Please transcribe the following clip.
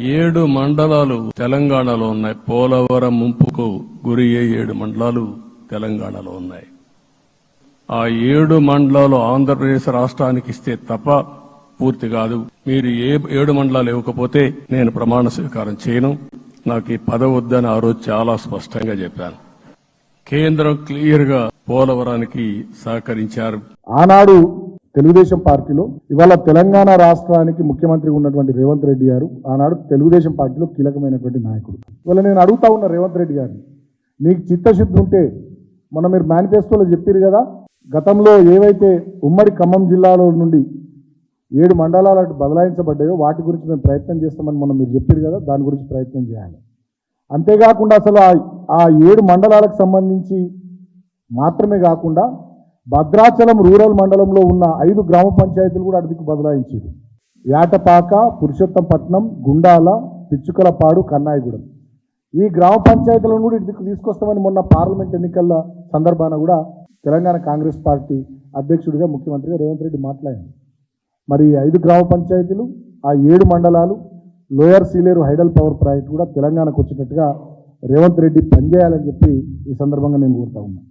ఏడు మండలాలు తెలంగాణలో ఉన్నాయి. పోలవరం ముంపుకు గురి ఏడు మండలాలు తెలంగాణలో ఉన్నాయి. ఆ ఏడు మండలాలు ఆంధ్రప్రదేశ్ రాష్ట్రానికి ఇస్తే తప్ప పూర్తి కాదు. మీరు ఏ ఏడు మండలాలు ఇవ్వకపోతే నేను ప్రమాణ స్వీకారం చేయను. నాకు ఈ పదవి వద్దని ఆ రోజు చాలా స్పష్టంగా చెప్పాను కేంద్రం క్లియర్గా పోలవరానికి సహకరించారు. ఆనాడు తెలుగుదేశం పార్టీలో ఇవాళ తెలంగాణ రాష్ట్రానికి ముఖ్యమంత్రి ఉన్నటువంటి రేవంత్ రెడ్డి గారు ఆనాడు తెలుగుదేశం పార్టీలో కీలకమైనటువంటి నాయకుడు. ఇవాళ నేను అడుగుతా ఉన్న రేవంత్ రెడ్డి గారిని నీకు చిత్తశుద్ధి ఉంటే మొన్న మీరు మేనిఫెస్టోలో చెప్పారు కదా గతంలో ఏవైతే ఉమ్మడి ఖమ్మం జిల్లాలో నుండి ఏడు మండలాలు అటు బదలాయించబడ్డాయో వాటి గురించి మేము ప్రయత్నం చేస్తామని మొన్న మీరు చెప్పారు కదా దాని గురించి ప్రయత్నం చేయాలి. అంతేకాకుండా అసలు ఆ- ఆ ఏడు మండలాలకు సంబంధించి మాత్రమే కాకుండా భద్రాచలం రూరల్ మండలంలో ఉన్న ఐదు గ్రామ పంచాయతీలు కూడా అడవికి బదలాయించారు. యాటపాక పురుషోత్తంపట్నం గుండాల పిచ్చుకలపాడు కన్నాయిగూడెం. ఈ గ్రామ పంచాయతీలను కూడా ఇటుకు తీసుకొస్తామని మొన్న పార్లమెంట్ ఎన్నికల సందర్భాన కూడా తెలంగాణ కాంగ్రెస్ పార్టీ అధ్యక్షుడిగా ముఖ్యమంత్రిగా రేవంత్ రెడ్డి మాట్లాడారు. మరి ఐదు గ్రామ పంచాయతీలు ఆ ఏడు మండలాలు lower Sileru hydel power project కూడా తెలంగాణకు వచ్చినట్టుగా రేవంత్ రెడ్డి పనిచేయాలని చెప్పి ఈ సందర్భంగా నేను కోరుతా ఉన్నాను